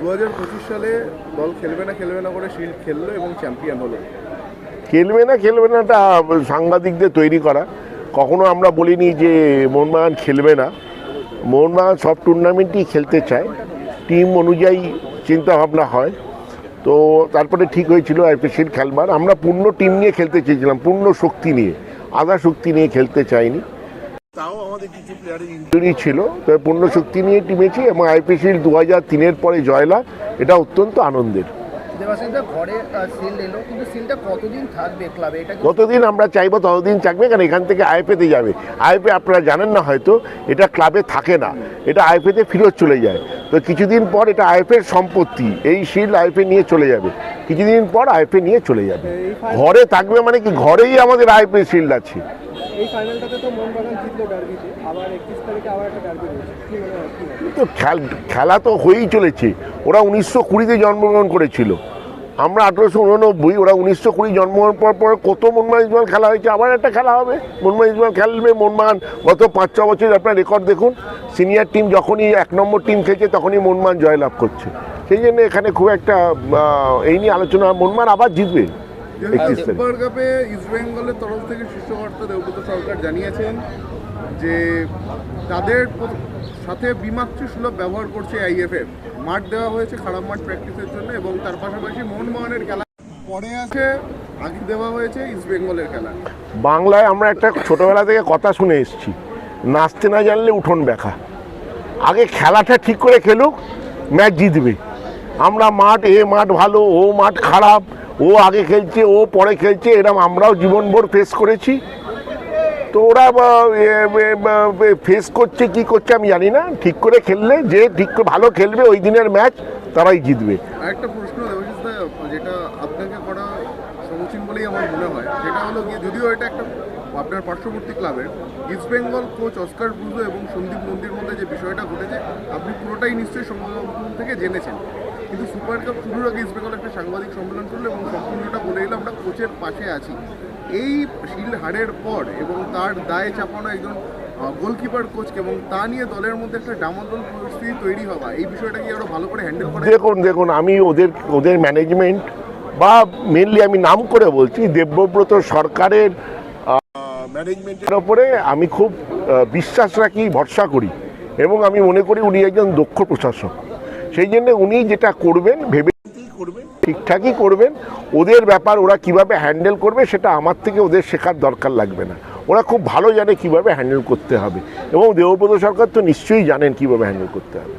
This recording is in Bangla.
দু পঁচিশ সালে দল খেলবে না খেলবে না করে শিল্ড খেললো এবং চ্যাম্পিয়ন হলো। খেলবে না খেলবে না এটা সাংবাদিকদের তৈরি করা। কখনো আমরা বলিনি যে মোহনবাগান খেলবে না। মোহনবাগান সব টুর্নামেন্টই খেলতে চায়। টিম অনুযায়ী চিন্তা ভাবনা হয়। তো তারপরে ঠিক হয়েছিল আইপিসির খেলবার। আমরা পূর্ণ টিম নিয়ে খেলতে চেয়েছিলাম, পূর্ণ শক্তি নিয়ে। আধা শক্তি নিয়ে খেলতে চাইনি। তাও আমাদের কিছু প্লেয়ারের ইঞ্জুরি ছিল তবে পূর্ণ শক্তি নিয়ে টিমেছি এবং আইপিসির দু হাজার তিনের পরে জয়লাভ এটা অত্যন্ত আনন্দের। কতদিন থাকবে ক্লাবে এটা কি- যতদিন আমরা চাইব ততদিন থাকবে কারণ এখান থেকে আইপিতে যাবে। আইপি আপনারা জানেন না হয়তো এটা ক্লাবে থাকে না। এটা আইপিতে ফিরত চলে যায়। তো কিছুদিন পর এটা আইপির সম্পত্তি এই শিল্ড আইপি নিয়ে চলে যাবে। কিছুদিন পর আইপি নিয়ে চলে যাবে। ঘরে থাকবে মানে কি? ঘরেই আমাদের আইপি শিল্ড আছে। এই ফাইনালটাতে তো মোহনবাগান তো খেল- তো হয়েই চলেছে। ওরা উনিশশো কুড়িতে জন্মগ্রহণ করেছিল। আমরা আঠেরোশো উননব্বই, ওরা উনিশশো কুড়ি জন্মগ্রহণ পর পর কত মনমান ইসমাল খেলা হয়েছে? আবার একটা খেলা হবে। মনমান ইসমাল খেলবে মনমান গত পাঁচ, ছ বছর আপনার রেকর্ড দেখুন। সিনিয়র টিম যখনই এক নম্বর টিম খেলছে, তখনই মনমান জয়লাভ করছে। সেই জন্য এখানে খুব একটা এই নিয়ে আলোচনা মনমান আবার জিতবে। সুপার কাপে ইস্ট বেঙ্গলের তরফ থেকে শীর্ষকর্তা দেবব্রত সরকার জানিয়েছেন যে তাদের সাথে বিমাত্রি সুলভ ব্যবহার করছে আইএফএফ মাঠ দেওয়া হয়েছে খারাপ মাঠ প্র্যাকটিসের জন্য এবং তার পাশাপাশি মোহনবাগানের খেলা পরে আছে আগে দেওয়া হয়েছে ইস্ট বেঙ্গলের খেলা। বাংলায় আমরা একটা ছোটবেলা থেকে কথা শুনে এসেছি নাচতে না জানলে উঠোন ব্যাখা আগে খেলাটা ঠিক করে খেলুক ম্যাচ জিতবে। আমরা মাঠ, এ মাঠ ভালো, ও মাঠ খারাপ, ও আগে খেলছে, ও পরে খেলছে এরকম আমরাও জীবনভর ফেস করেছি। তো ওরা ফেস করছে, কি করছে আমি জানি না। ঠিক করে খেললে, যে ঠিক করে ভালো খেলবে ওই দিনের ম্যাচ তারাই জিতবে। আরেকটা প্রশ্ন যেটা আপনাকে করা সমীচীন বলেই আমার মনে হয়, সেটা হলো যদিও এটা একটা আপনার পার্শ্ববর্তী ক্লাবের East Bengal coach Oscar Bruzon এবং সন্দীপ নন্দীর মধ্যে যে বিষয়টা ঘটেছে, আপনি পুরোটাই নিশ্চয়ই সংবাদ থেকে জেনেছেন। কিন্তু সুপার কাপ শুরুর আগে ইস্ট বেঙ্গল একটা সাংবাদিক সম্মেলন করল এবং সম্পূর্ণটা বলে এলো আমরা কোচের পাশে আছি। এই শিল্ড হারের পর এবং তার দায়ে চাপানো একজন গোলকিপার কোচকে এবং তা নিয়ে দলের মধ্যে একটা ডামাদল পরিস্থিতি তৈরি হওয়া, এই বিষয়টা কি আরও ভালো করে হ্যান্ডেল করা দেখুন দেখুন, আমি ওদের ওদের ম্যানেজমেন্ট বা মেনলি আমি নাম করে বলছি, দেবব্রত সরকারের ম্যানেজমেন্টের ওপরে আমি খুব বিশ্বাস রাখি, ভরসা করি এবং আমি মনে করি উনি একজন দক্ষ প্রশাসক। সেই জন্য উনি যেটা করবেন ভেবে করবেন? ঠিকঠাকই করবেন। ওদের ব্যাপার ওরা কীভাবে হ্যান্ডেল করবে সেটা আমার থেকে ওদের শেখার দরকার লাগবে না। ওরা খুব ভালো জানে কীভাবে হ্যান্ডেল করতে হবে। এবং দেবব্রত সরকার তো নিশ্চয়ই জানেন কীভাবে হ্যান্ডেল করতে হবে।